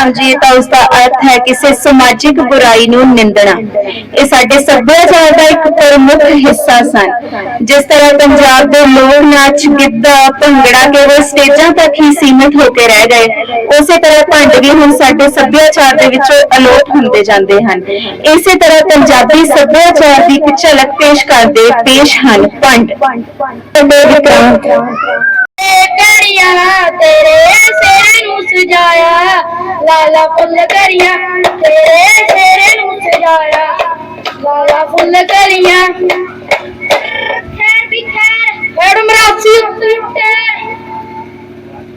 ਸਮਝੀਏ ਤਾਂ ਉਸ ਦਾ ਅਰਥ ਹੈ ਕਿਸੇ ਸਮਾਜਿਕ ਬੁਰਾਈ ਨੂੰ ਨਿੰਦਣਾ। ਇਹ ਸਾਡੇ ਸੱਭਿਆਚਾਰ ਦਾ ਇੱਕ ਪ੍ਰਮੁੱਖ ਹਿੱਸਾ ਸਨ। ਜਿਸ ਤਰ੍ਹਾਂ ਪੰਜਾਬ ਦੇ ਲੋਕ ਨਾਚ ਗਿੱਧਾ ਭੰਗੜਾ ਕੇਵਲ ਸਟੇਜਾਂ ਤੱਕ ਹੀ ਸੀਮਿਤ ਹੋ ਕੇ ਰਹਿ ਗਏ। ਉਸੇ ਤਰ੍ਹਾਂ ਭੰਡ ਵੀ ਹੁਣ ਸਾਡੇ ਸੱਭਿਆਚਾਰ ਦੇ ਵਿੱਚੋਂ ਅਲੋਪ ਹੁੰਦੇ ਜਾਂਦੇ ਹਨ। ਇਸੇ ਤਰ੍ਹਾਂ ਪੰਜਾਬੀ ਸੱਭਿਆਚਾਰ ਦੀ ਇੱਕ ਝਲਕ ਪੇਸ਼ ਕਰਦੇ ਪੇਸ਼ ਹਨ ਭੰਡ। ਤੇ ਵਿਕਰਮ। ਕੜੀਆਂ ਤੇਰੇ ਸਿਰ ਨੂੰ ਸਜਾਇਆ ਲਾਲਾ ਫੁੱਲ ਕਰੀਆਂ ਤੇਰੇ ਸਿਰ ਨੂੰ ਸਜਾਇਆ ਲਾਲਾ ਫੁੱਲ ਕਰੀਆਂ ਖੈਰ ਵੀ ਖੈਰ ਖੈਰ ਮਰਾਸੀ ਉੱਤੇ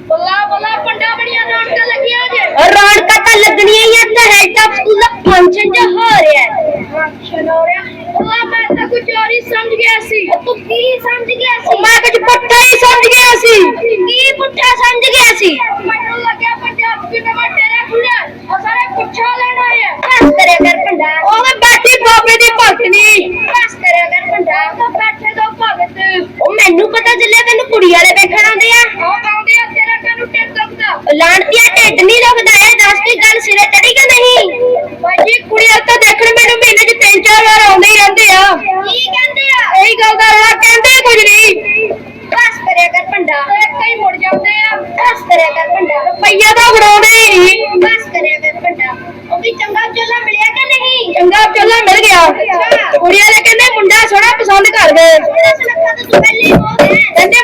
ਬੱਲਾ ਬੱਲਾ ਪੰਡਾ ਬੜੀਆਂ ਰੌਣਕਾਂ ਲੱਗੀਆਂ ਜੇ ਰੌਣਕਾਂ ਤਾਂ ਲੱਗਣੀਆਂ ਹੀ ਆ ਤੇ ਹੈ ਤਾਂ ਸਕੂਲ ਦਾ ਫੰਕਸ਼ਨ ਜਿਹਾ ਹੋ ਰਿਹਾ ਹੈ ਫੰਕਸ਼ਨ ਹੋ ਰਿਹਾ ਉਹ ਮੈਂ ਤਾਂ ਕੁਝ ਹੋਰ ਹੀ ਸਮਝ ਗਿਆ ਸੀ ਤੂੰ ਕੀ ਸਮਝ ਗਿਆ ਸੀ ਮੈਂ ਕੁਝ ਪੁੱਠਾ ਹੀ ਸਮਝ ਗਿਆ ਸੀ? ਕੀ ਪੁੱਠਾ ਸਮਝ ਗਿਆ ਸੀ? ਮੈਨੂੰ ਲੱਗਿਆ ਪੰਜਾਬ ਕਿ ਨਵਾਂ ਤੇਰਾ ਖੁੱਲਿਆ ਉਹ ਸਾਰੇ ਪੁੱਛਾ ਲੈਣਾ ਹੈ ਬਸ ਕਰਿਆ ਕਰ ਪੰਡਾ ਉਹ ਮੈਂ ਬੈਠੀ ਬਾਬੇ ਦੀ ਭਗਤਨੀ ਬਸ ਕਰਿਆ ਕਰ ਪੰਡਾ ਤਾਂ ਬੈਠੇ ਦੋ ਭਗਤ ਉਹ ਮੈਨੂੰ ਪਤਾ ਚੱਲਿਆ ਤੈਨੂੰ ਕੁੜੀ ਵਾਲੇ ਵੇਖਣ ਆਉਂਦੇ ਆ। ਉਹ ਆਉਂਦੇ ਆ ਤੇਰਾ ਤੈਨੂੰ ਢਿੱਡ ਦੁਖਦਾ। ਲਾਂਟੀਆ ਢਿੱਡ ਨਹੀਂ ਦੁਖਦਾ। ਇਹ ਦੱਸ ਕੀ ਗੱਲ ਸਿਰੇ ਚੜੀ ਕਿ ਨਹੀਂ ਭਾਜੀ ਕੁੜੀ ਵਾਲੇ ਤਾਂ ਦੇਖਣ ਮੈਨੂੰ ਮਹੀਨੇ 'ਚ ਤਿੰਨ ਚਾਰ ਵਾਰ ਆਉਂਦੇ ਹੀ ਰਹਿੰਦੇ ਆ ਕੀ ਕਹਿੰਦੇ ਆ ਇਹੀ ਗੱਲ ਦਾ ਰੌਲਾ ਕਹਿੰਦੇ ਕੁਝ ਨਹੀਂ ਬਸ ਕਰਿਆ ਕਰ ਭੰਡਾ ਇੱਕ ਹੀ ਮੁੜ ਜਾਂਦੇ ਆ ਬਸ ਕਰਿਆ ਕਰ ਭੰਡਾ ਰੁਪਈਆ ਤਾਂ ਫੜਾਉਂਦੇ ਹੀ ਨਹੀਂ ਬਸ ਕਰਿਆ ਕਰ ਭੰਡਾ ਉਹ ਵੀ ਚੰਗਾ ਚੋਲਾ ਮਿਲਿਆ ਕਿ ਨਹੀਂ ਚੰਗਾ ਚੋਲਾ ਮਿਲ ਗਿਆ ਕੁੜੀ ਵਾਲੇ ਕਹਿੰਦੇ ਮੁੰਡਾ ਸੋਹਣਾ ਪਸੰਦ ਕਰ ਗਏ ਤੇਰਾ ਸੁਨੱਖਾ ਤਾਂ ਤੂੰ ਪਹਿਲੇ ਹੀ ਹੋ ਗਿਆ ਕਹਿੰਦੇ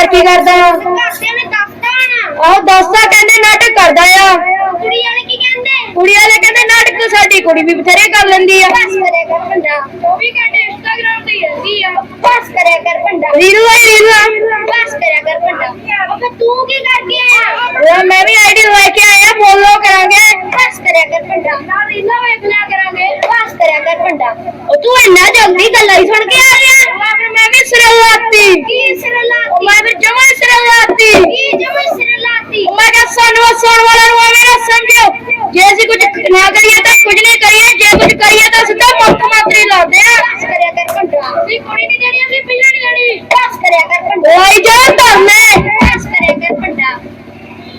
ਘਰੇ ਕੀ ਕਰਦਾ ਘਰਦਿਆਂ ਨੇ ਦੱਸਦਾ ਨਾ। ਆਹ ਦੱਸਦਾ ਕਹਿੰਦੇ ਨਾਟਕ ਕਰਦਾ ਆ। ਕੁੜੀ ਵਾਲੇ ਕੀ ਕਹਿੰਦੇ? ਕੁੜੀ ਵਾਲੇ ਕਹਿੰਦੇ ਨਾਟਕ ਸਾਡੀ ਕੁੜੀ ਵੀ ਬਥੇਰੇ ਕਰ ਲੈਂਦੀ ਆ। ਬਸ ਕਰਿਆ ਕਰ ਭੰਡਾ। ਉਹ ਵੀ ਕਹਿੰਦੇ ਇੰਸਟਾਗ੍ਰਾਮ ਤੇ ਰਹਿੰਦੀ ਆ। ਬਸ ਕਰਿਆ ਕਰ ਭੰਡਾ। ਰੀਲੂ ਆਈ ਰੀਲੂ ਬਸ ਕਰਿਆ ਕਰ ਭੰਡਾ ਉਹ ਫਿਰ ਤੂੰ ਕੀ ਕਰਕੇ ਆਇਆ ਉਹ ਮੈਂ ਵੀ ਆਈਡੀ ਲਵਾ ਕੇ ਆਇਆ ਫੋਲੋ ਕਰਾਂਗੇ ਬਸ ਕਰਿਆ ਕਰ ਭੰਡਾ ਨਾ ਰੀਲਾ ਵੇਖ ਲਿਆ ਕਰਾਂਗੇ ਬਸ ਕਰਿਆ ਕਰ ਭੰਡਾ ਉਹ ਤੂੰ ਇੰਨਾ ਜਲਦੀ ਗੱਲਾਂ ਹੀ ਸੁਣ ਕੇ ਆ ਗਿਆ ਫਿਰ ਮੈਂ ਵੀ ਸਿਰ ਲਾਤੀ ਕੀ ਸਿਰ ਲਾਤੀ ਮੈਂ ਫਿਰ ਜਮਾ ਸਿਰ ਲਾਤੀ ਕੀ ਜਮਾ ਸਿਰ ਲਾਤੀ ਮੈਂ ਕਿਹਾ ਸਾਨੂੰ ਸੁਣ ਵਾਲਿਆਂ ਨੂੰ ਐਵੇਂ ਨਾ ਸਮਝਿਓ ਜੇ ਅਸੀਂ ਕੁਝ ਨਾ ਕਰੀਏ ਤਾਂ ਕੁਝ ਨਹੀਂ ਕਰੀਏ ਜੇ ਕੁਝ ਕਰੀਏ ਤਾਂ ਸਿੱਧਾ ਮੁੱਖ ਮੰਤਰੀ ਲਾਉਂਦੇ ਆ। ਕਰਿਆ ਕਰ ਭੰਡਾ ਅਸੀਂ ਕੁੜੀ ਨਹੀਂ ਦੇਣੀ ਅਸੀਂ ਪਹਿਲਾਂ ਨਹੀਂ ਲੈਣੀ ਬਸ ਕਰਿਆ ਕਰ ਭੰਡਾ ਓਏ ਜਾ ਧਰਨੇ ਬਸ ਕਰਿਆ ਕਰ ਭੰਡਾ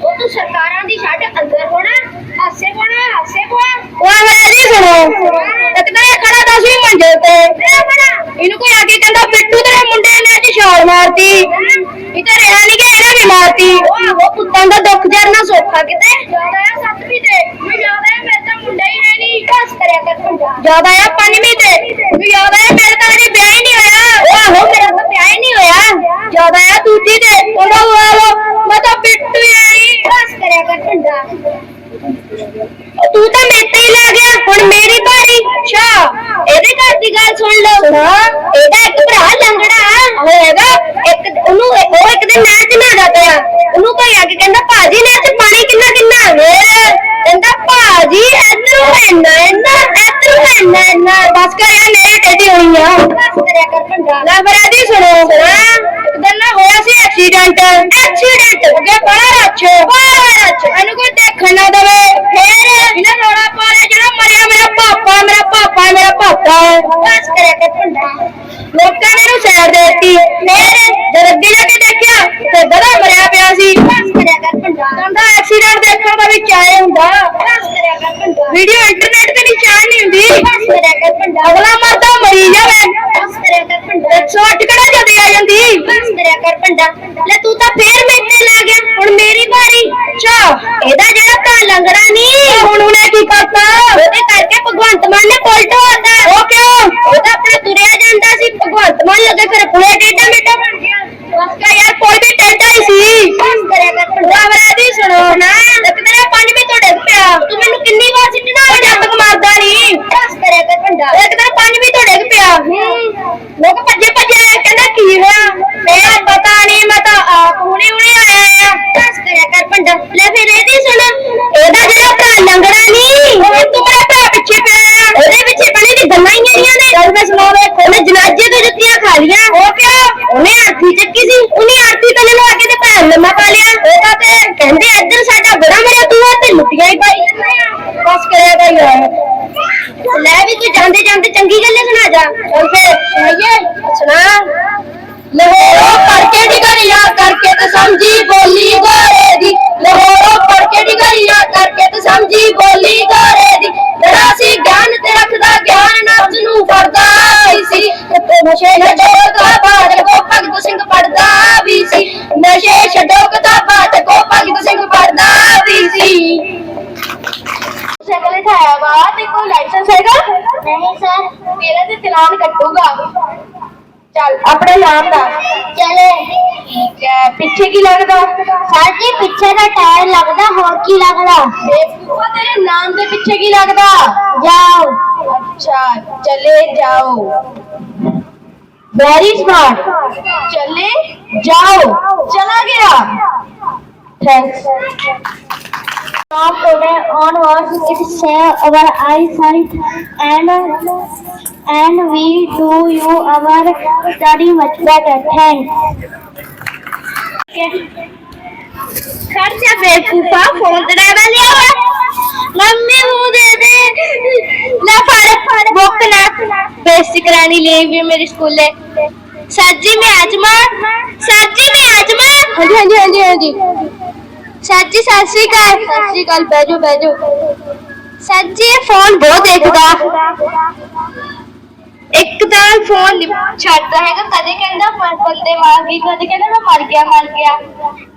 ਉਹ ਤੂੰ ਸਰਕਾਰਾਂ ਦੀ ਛੱਡ ਅੰਦਰ ਹੋਣਾ ਹਾਸੇ ਕੋਣਾ ਹਾਸੇ ਕੋਆ ਉਹ ਮੇਰੀ ਸੁਣੋ ਇੱਕ ਤਾਂ ਇਹ ਖੜਾ ਦਸ ਵੀ ਮੰਜੇ ਤੇ। ਇਹਨੂੰ ਕੋਈ ਆ ਕੇ ਕਹਿੰਦਾ ਬਿੱਟੂ ਤੇਰੇ ਮੁੰਡੇ ਨੇ ਅੱਜ ਛਾਲ ਮਾਰਤੀ। ਇਹ ਤਾਂ ਰਿਹਾ ਨਹੀਂ ਕਿ ਇਹਨੇ ਵੀ ਮਾਰਤੀ। ਉਹ ਪੁੱਤਾਂ ਦਾ ਦੁੱਖ ਜਰਨਾ ਸੌਖਾ ਕਿਤੇ ਜ਼ਿਆਦਾ ਆ ਸੱਤਵੀਂ ਤੇ ਵੀ ਜ਼ਿਆਦਾ ਆ ਮੇਰੇ ਤਾਂ ਮੁੰਡਾ ਹੀ ਹੈ ਨਹੀਂ ਬਸ ਕਰਿਆ ਕਰ ਭੰਡਾ ਜ਼ਿਆਦਾ ਆ ਪੰਜਵੀਂ ਤੇ ਵੀ ਜ਼ਿਆਦਾ ਆ ਮੇਰੇ ਤਾਂ ਅਜੇ ਵਿਆਹ ਹੀ ਨਹੀਂ ਹੋਇਆ। ਉਹ ਆਹੋ ਮੇਰਾ ਤਾਂ ਵਿਆਹ ਹੀ ਨਹੀਂ ਹੋਇਆ। ਜ਼ਿਆਦਾ ਆ ਦੂਜੀ ਤੇ ਉਹਦਾ ਵਾਲੋ ਮੈਂ ਤਾਂ ਬਿੱਟੂ ਹੀ ਆਈ। ਬਸ ਕਰਿਆ ਕਰ ਭੰਡਾ ਤੂੰ ਤਾਂ ਮੇਰੇ ਤੇ ਹੀ ਲੱਗ ਗਿਆ। ਹੁਣ ਮੇਰੀ ਵਾਰੀ ਅੱਛਾ ਇਹਦੇ ਘਰ ਦੀ ਗੱਲ ਸੁਣ ਲਓ। ਇਹਦਾ ਇੱਕ ਭਰਾ ਲੰਗੜਾ ਹੋਏਗਾ ਇੱਕ ਉਹਨੂੰ ਉਹ ਇੱਕ ਦਿਨ ਨਹਿਰ 'ਚ ਨਹਾਦਾ ਪਿਆ। ਉਹਨੂੰ ਕੋਈ ਆ ਕੇ ਕਹਿੰਦਾ ਭਾਜੀ ਨਹਿਰ 'ਚ ਪਾਣੀ ਕਿੰਨਾ ਕਿੰਨਾ ਹੈ? ਕਹਿੰਦਾ ਭਾਜੀ ਇਧਰੋਂ ਇੰਨਾ ਇੰਨਾ ਬਸ ਕਰ ਯਾਰ ਮੇਰੇ ਟੇਢੀ ਹੋਈ ਆ। ਕਰਿਆ ਕਰ ਭੰਡਾ ਲੈ ਫਿਰ ਇਹਦੀ ਸੁਣੋ ਇੱਕ ਦਿਨ ਨਾ ਹੋਇਆ ਸੀ ਐਕਸੀਡੈਂਟ ਐਕਸੀਡੈਂਟ ਹੋ ਗਿਆ ਬੜਾ ਰੱਛ ਬੜਾ ਰੱਛ ਇਹਨੂੰ ਕੋਈ ਦੇਖਣ ਨਾ ਦਵੇ। ਫੇਰ ਇਹਨਾਂ ਰੋਣਾ ਪਾ ਲਿਆ ਜਿਹੜਾ ਮਰਿਆ ਮੇਰਾ ਪਾਪਾ ਮੇਰਾ ਪਾਪਾ ਮੇਰਾ ਪਾਪਾ। ਬਸ ਕਰਿਆ ਕਰ ਭੰਡਾ ਲੋਕਾਂ ਨੇ ਇਹਨੂੰ ਸਾਈਡ ਦੇ ਦਿੱਤੀ। ਫੇਰ ਜਦ ਅੱਗੇ ਜਾ ਕੇ ਦੇਖਿਆ ਤੇ ਬੜਾ ਮਰਿਆ ਪਿਆ ਸੀ। ਬਸ ਕਰਿਆ ਕਰ ਭੰਡਾ ਕਹਿੰਦਾ ਐਕਸੀਡੈਂਟ ਦੇਖਣ ਦਾ ਵੀ ਚਾਹੇ ਹੁੰਦਾ। ਬਸ ਕਰਿਆ ਕਰ ਭੰਡਾ ਵੀਡੀਓ ਇੰਟਰਨੈਟ ਤੇ ਨਹੀਂ ਚਾਹ ਨਹੀਂ ਹੁੰਦੀ ਬਸ ਕਰਿਆ ਕਰ ਭੰਡਾ ਅਗਲਾ ਮਰਦਾ ਮਰੀ ਜਾਵੇ 108 ਕਿਹੜਾ ਜਦੀ ਆ ਜਾਂਦੀ? ਕਰਿਆ ਕਰ ਭੰਡਾ ਲੈ ਤੂੰ ਤਾਂ ਫੇਰ ਮੇਰੇ ਲੱਗ ਗਿਆ। ਹੁਣ ਮੇਰੀ ਵਾਰੀ। ਅੱਛਾ ਇਹਦਾ ਜਿਹੜਾ ਤਾਂ ਲੰਗੜਾ ਨਹੀਂ ਹੁਣ ਉਹਨੇ ਕੀ ਕਰਤਾ? ਉਹਦੇ ਕਰਕੇ ਭਗਵੰਤ ਮਾਨ ਨੇ ਪਲਟ ਹੋਤਾ ਉਹ ਕਿਉਂ? ਉਹ ਤਾਂ ਆਪਣਾ ਤੁਰਿਆ ਜਾਂਦਾ ਸੀ। ਭਗਵੰਤ ਮਾਨ ਲੱਗੇ ਫਿਰ ਪੁਲੇ ਟੇਡਾ ਮੇਟਾ ਬਣ ਗਿਆ ਲੈ ਵੀ ਤੂੰ ਜਾਂਦੇ ਜਾਂਦੇ ਚੰਗੀ ਗੱਲੇ ਸੁਣਾ ਜਾ। ਹੁਣ ਫੇਰ ਸੁਣਾਈਏ, ਸੁਣਾ। ਲਹੋਰੋ ਕਰਕੇ ਡਿਗਰੀ ਯਾ ਕਰਕੇ ਤੇ ਸਮਝੀ ਬੋਲੀ ਗੋਰੇ ਦੀ। ਲਹੋਰੋ ਕਰਕੇ ਡਿਗਰੀ ਯਾ ਕਰਕੇ ਤੇ ਸਮਝੀ ਬੋਲੀ ਗੋਰੇ ਦੀ। ਤੇਰਾ ਸੀ ਗਿਆਨ ਤੇ ਰੱਖਦਾ, ਗਿਆਨ ਨਫਸ ਨੂੰ ਫੜਦਾ ਸੀ। ਤੇ ਨਸ਼ੇ ਛੱਡੋ ਕਿਤਾਬਾਂ ਤੇ ਕੋ ਭਗਤ ਸਿੰਘ ਪੜਦਾ ਵੀ ਸੀ। ਨਸ਼ੇ ਛੱਡੋ ਕਿਤਾਬਾਂ ਤੇ ਕੋ ਭਗਤ ਸਿੰਘ ਲੱਗਦਾ ਸਰ ਜੀ ਪਿੱਛੇ ਦਾ ਟਾਇਰ ਲੱਗਦਾ ਹੋਰ ਕੀ ਲੱਗਦਾ ਬੇਵਕੂਫਾ ਤੇਰੇ ਨਾਮ ਦੇ ਪਿੱਛੇ ਕੀ ਲੱਗਦਾ ਜਾਓ ਅੱਛਾ ਚਲੇ ਜਾਓ ਵੈਰੀ ਸਮਾਰਟ ਚਲੇ ਜਾਓ ਚਲਾ ਗਿਆ ਥੈਂक्स From today onwards, it save our eyesight and and we do you our study much better. Thanks. ਖਰਚਾ ਬੇਕੂਫਾ ਫੋਨ ਤੇ ਡਾਇਵਾ ਲਿਆ ਵਾ ਮੰਮੀ ਨੂੰ ਦੇ ਦੇ। ਲੈ ਫੜ ਬੁੱਕ ਲੈ। ਬੇਸਿਕ ਰਾਣੀ ਲਈ ਵੀ ਮੇਰੇ ਸਕੂਲੇ ਸੱਜੀ ਮੈਂ ਆਜਮਾ। ਸੱਜੀ ਮੈਂ ਆਜਮਾ। ਹਾਂਜੀ ਹਾਂਜੀ ਹਾਂਜੀ। ਹਾਂਜੀ ਸੱਜੀ ਸਤਿ ਸ਼੍ਰੀ ਅਕਾਲ। ਸਤਿ ਸ਼੍ਰੀ ਅਕਾਲ ਬੈਜੋ ਬੈਜੋ ਸੱਜੀ ਇਹ ਫੋਨ ਬਹੁਤ ਦੇਖਦਾ ਇੱਕ ਤਾਂ। ਫੋਨ ਨੀ ਛੱਡਦਾ ਹੈਗਾ। ਕਦੇ ਕਹਿੰਦਾ ਬ- ਬੰਦੇ ਮਾਰ ਗਈ, ਕਦੇ ਕਹਿੰਦਾ ਮੈਂ ਮਰ ਗਿਆ ਮਰ ਗਿਆ।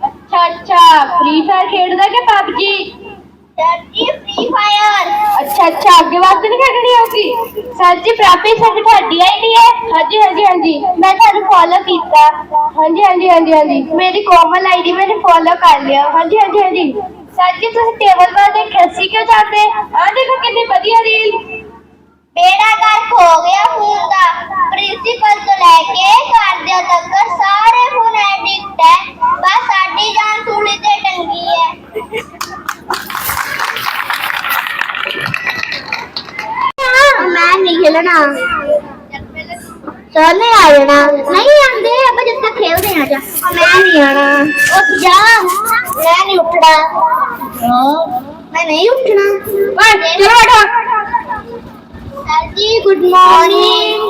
ਅੱਛਾ ਅੱਛਾ। ਫ੍ਰੀ ਫਾਇਰ ਖੇਡਦਾ ਕਿ ਪਬਜੀ ਸੱਜੀ ਫ੍ਰੀ ਫਾਇਰ ਅੱਛਾ ਅੱਛਾ ਅੱਗੇ ਵਾਸਤੇ ਨਹੀਂ ਖੇਡਣੀ ਹੋਗੀ ਸੱਜੀ ਪ੍ਰਾਪੀ ਸੱਜ ਤੁਹਾਡੀ ਆਈਡੀ ਹੈ। ਹਾਂਜੀ ਹਾਂਜੀ ਹਾਂਜੀ। ਮੈਂ ਤੁਹਾਨੂੰ ਫੋਲੋ ਕੀਤਾ। ਹਾਂਜੀ ਹਾਂਜੀ ਹਾਂਜੀ ਹਾਂਜੀ। ਮੇਰੀ ਕੋਮਲ ਆਈਡੀ ਮੈंने ਫੋਲੋ ਕਰ ਲਿਆ। ਹਾਂਜੀ ਹਾਂਜੀ ਹਾਂਜੀ। ਸੱਜੀ ਤੁਸੀਂ ਟੇਬਲ 'ਤੇ ਦੇਖਿਆ ਸੀ ਕਿਉਂ ਜਾਂਦੇ? ਆ ਦੇਖੋ ਕਿੰਨੀ ਵਧੀਆ ਰੀਲ ਬੇੜਾ ਗਰਕ ਹੋ ਗਿਆ ਫੋਨ ਦਾ। ਪ੍ਰਿੰਸੀਪਲ ਤੋਂ ਲੈ ਕੇ ਘਰਦਿਆਂ ਤੱਕ ਸਾਰੇ ਫੋਨ ਐਡਿਕਟ ਹੈ। ਬਸ ਸਾਡੀ ਜਾਨ ਸੂਲੀ ਤੇ ਟੰਗੀ ਹੈ। ਮੈਂ ਨਹੀਂ ਖੇਲਣਾ ਚਲੇ ਆ ਜਾਣਾ ਨਹੀਂ ਆਂਦੇ ਆਪਾਂ ਜਦ ਤੱਕ ਖੇਲਦੇ ਆ ਜਾ ਮੈਂ ਨਹੀਂ ਆਣਾ ਉੱਠ ਜਾ ਮੈਂ ਨਹੀਂ ਉੱਠਣਾ ਮੈਂ ਨਹੀਂ ਉੱਠਣਾ ਓਏ ਚਲੋ ਬੈਠੋ sir ji good morning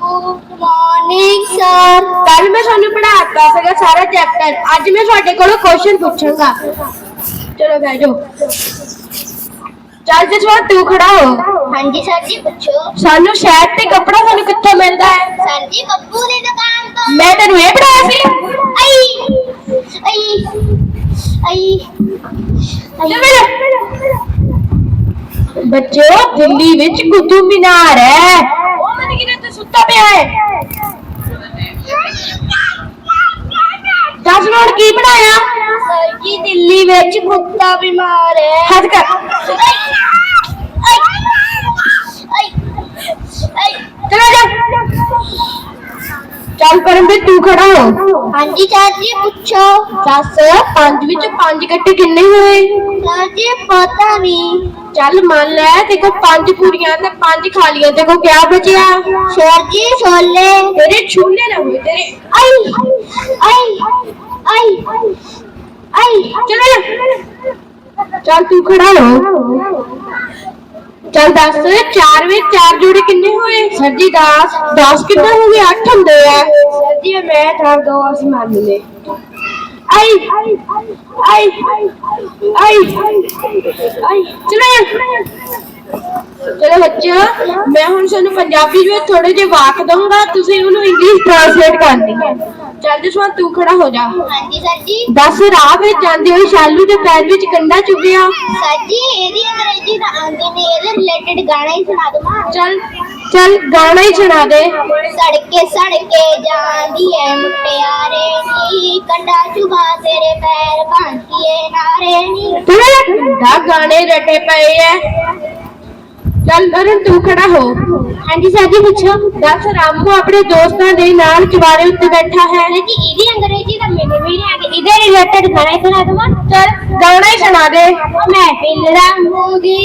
good morning sir ਕੱਲ ਮੈਂ ਤੁਹਾਨੂੰ ਪੜਾਤਾ ਸੀਗਾ ਸਾਰਾ ਚੈਪਟਰ ਅੱਜ ਮੈਂ ਤੁਹਾਡੇ ਕੋਲੋਂ ਕੁਐਸਚਨ ਪੁੱਛਾਂਗਾ ਚਲੋ ਬਹਿ ਜਾਓ ਚੱਲ ਜਸਵੰਤ ਤੂੰ ਖੜਾ ਹੋ ਹਾਂਜੀ ਸਰ ਜੀ ਪੁੱਛੋ ਸਾਨੂੰ ਸ਼ਹਿਰ ਤੇ ਕੱਪੜਾ ਸਾਨੂੰ ਕਿੱਥੋਂ ਮਿਲਦਾ ਹੈ ਸਰ ਜੀ ਬੱਬੂ ਦੀ ਦੁਕਾਨ ਤੋਂ ਮੈਂ ਤੈਨੂੰ ਇਹ ਪੜਾਇਆ ਸੀ ਆਈ ਆਈ ਆਈ ਬੱਚੋ ਦਿੱਲੀ ਵਿੱਚ ਕੁਤੁਬ ਮੀਨਾਰ ਹੈ ਉਹ ਮਨ ਕਿਨੇ ਤੇ ਸੁੱਤਾ ਪਿਆ ਹੈ ਦੱਸ ਹੁਣ ਕੀ ਬਣਾਇਆ ਸਰ ਜੀ ਦਿੱਲੀ ਵਿੱਚ ਕੁੱਤਾ ਬਿਮਾਰ ਹੈ ਹੱਥ ਕਰ ਚਲਾ ਜਾ ਚੱਲ ਪਰਮਵੀਰ ਤੂੰ ਖੜਾ ਹੋ ਹਾਂਜੀ ਚਾਚੀ ਪੁੱਛੋ ਦੱਸ ਪੰਜ ਵਿੱਚ ਪੰਜ ਕੱਟੇ ਕਿੰਨੇ ਹੋਏ ਚਾਚੀ ਪਤਾ ਨਹੀਂ ਚੱਲ ਮੰਨ ਲੈ ਦੇਖੋ ਪੰਜ ਪੂਰੀਆਂ ਤੇ ਪੰਜ ਖਾਲੀਆਂ ਦੇਖੋ ਕਿਆ ਬਚਿਆ ਸ਼ੇਰ ਜੀ ਛੋਲੇ ਤੇਰੇ ਛੋਲੇ ਨਾ ਹੋਏ ਤੇਰੇ ਆਈ ਆਈ ਆਈ ਆਈ ਚਲ ਚੱਲ ਤੂੰ ਖੜਾ ਹੋ। ਚੱਲ ਦੱਸ ਚਾਰ ਵਿੱਚ ਚਾਰ ਜੋੜੇ ਕਿੰਨੇ ਹੋਏ? ਸਰ ਜੀ 10 10 ਕਿੰਨੇ ਹੋ ਗਏ? 8 ਹੁੰਦੇ ਆ। ਸਰ ਜੀ ਮੈਂ ਤਾਂ ਦੋ ਅਸੀਂ ਮੰਨ ਲਏ। ਆਈ ਆਈ ਆਈ ਆਈ ਆਈ। ਚਲੋ ਚਲੋ ਬੱਚਿਓ ਮੈਂ ਹੁਣ ਤੁਹਾਨੂੰ ਪੰਜਾਬੀ ਵਿੱਚ ਥੋੜੇ ਜਿਹੇ ਵਾਕ ਦਊਂਗਾ ਤੁਸੀਂ ਉਹਨੂੰ ਇੰਗਲਿਸ਼ ਟ੍ਰਾਂਸਲੇਟ ਕਰਨੀ ਹੈ ਚੱਲ ਜਸਵੰਤ ਤੂੰ ਖੜਾ ਹੋ ਜਾ। ਹਾਂਜੀ ਸਰ ਜੀ। ਦੱਸ ਰਾਹ ਵਿੱਚ ਜਾਂਦੇ ਹੋਏ ਸ਼ਾਲੂ ਦੇ ਪੈਰ ਵਿੱਚ ਕੰਡਾ ਚੁੱਭਿਆ ਸਰ ਜੀ ਇਹਦੀ ਅੰਗਰੇਜ਼ੀ ਤਾਂ ਆਉਂਦੀ ਨਹੀਂ ਇਹਦੇ ਰਿਲੇਟਡ ਗਾਣਾ ਹੀ ਸੁਣਾ ਦਵਾਂ ਚੱਲ ਚੱਲ ਗਾਣਾ ਹੀ ਸੁਣਾ ਦੇ। ਸੜਕੇ ਸੜਕੇ ਜਾਂਦੀ ਐ ਮੁਟਿਆਰੇ ਨੀ। ਕੰਡਾ ਚੁਬਾ ਤੇਰੇ ਪੈਰ ਭਾਂਤੀਏ ਨਾਰੇ ਨੀ। ਤੂੰ ਦਾ ਗਾਣੇ ਰਟੇ ਪਏ ਐ। ਚੱਲ ਅਰਨ ਤੂੰ ਖੜਾ ਹੋ। ਹਾਂਜੀ ਸਰ ਜੀ ਪੁੱਛੋ। ਦੱਸ ਰਾਮੂ ਆਪਣੇ ਦੋਸਤਾਂ ਦੇ ਨਾਲ ਚਵਾਰੇ ਉੱਤੇ ਬੈਠਾ ਹੈ। ਜੀ ਇਹਦੀ ਅੰਗਰੇਜ਼ੀ ਤਾਂ ਮੈਨੂੰ ਵੀ ਨਹੀਂ ਆਉਂਦੀ ਇਹਦੇ ਰਿਲੇਟਡ ਗਾਣਾ ਹੀ ਸੁਣਾ ਦਵਾਂ। ਚੱਲ ਗਾਣਾ ਹੀ ਸੁਣਾ ਦੇ। ਮੈਂ ਪਿਲ ਰਾਮੂ ਦੀ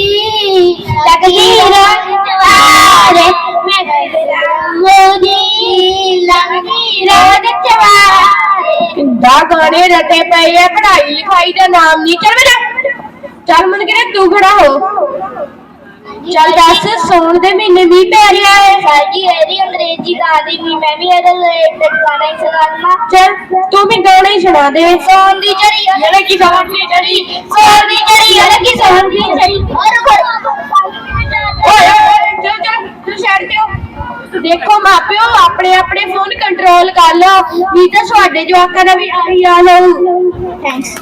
ਲੱਗਦੀ ਰੋਜ਼ ਚਵਾਰੇ ਮੈਂ ਪਿਲ ਰਾਮੂ ਦੀ ਲੱਗਦੀ ਰੋਜ਼ ਚਵਾਰੇ ਦਾ ਗਾਣੇ ਰਟੇ ਪਏ ਪੜ੍ਹਾਈ ਲਿਖਾਈ ਦਾ ਨਾਮ ਨਹੀਂ ਚੱਲ ਮੇਰਾ ਚੱਲ ਮਨ ਕਿਹਾ ਤੂੰ ਖੜਾ ਹੋ। ਚੱਲ ਦੱਸ ਸੌਣ ਦੇ ਮਹੀਨੇ ਮੀਂਹ ਪੈ ਰਿਹਾ ਹੈ? ਜੀ ਇਹਦੀ ਅੰਗਰੇਜ਼ੀ ਤਾਂ ਆਦੀ ਨਹੀਂ ਮੈਂ ਵੀ ਇਹਦੇ ਰਿਲੇਟਡ ਗਾਣਾ ਹੀ ਸੁਣਾਉਣਾ ਚੱਲ ਤੂੰ ਵੀ ਗਾਣਾ ਹੀ ਸੁਣਾ ਦੇ। ਸੌਣ ਦੀ ਚੜੀ ਜਿਹੜੇ ਕੀ ਸੌਣ ਦੀ ਚੜੀ ਸੌਣ ਦੀ ਚੜੀ ਅਲੱਗੀ ਸੌਣ ਦੀ ਚੜੀ ਔਰ ਓਏ ਚਲ ਚਲ ਤੂੰ ਛੱਡ ਦਿਓ। ਦੇਖੋ ਮਾਪਿਓ ਆਪਣੇ ਆਪਣੇ ਫੋਨ ਕੰਟਰੋਲ ਕਰ ਲਓ। ਨਹੀਂ ਤਾਂ ਤੁਹਾਡੇ ਜਵਾਕਾਂ ਦਾ ਵੀ ਆਹੀ ਹਾਲ ਹੋਊ। ਥੈਂਕਸ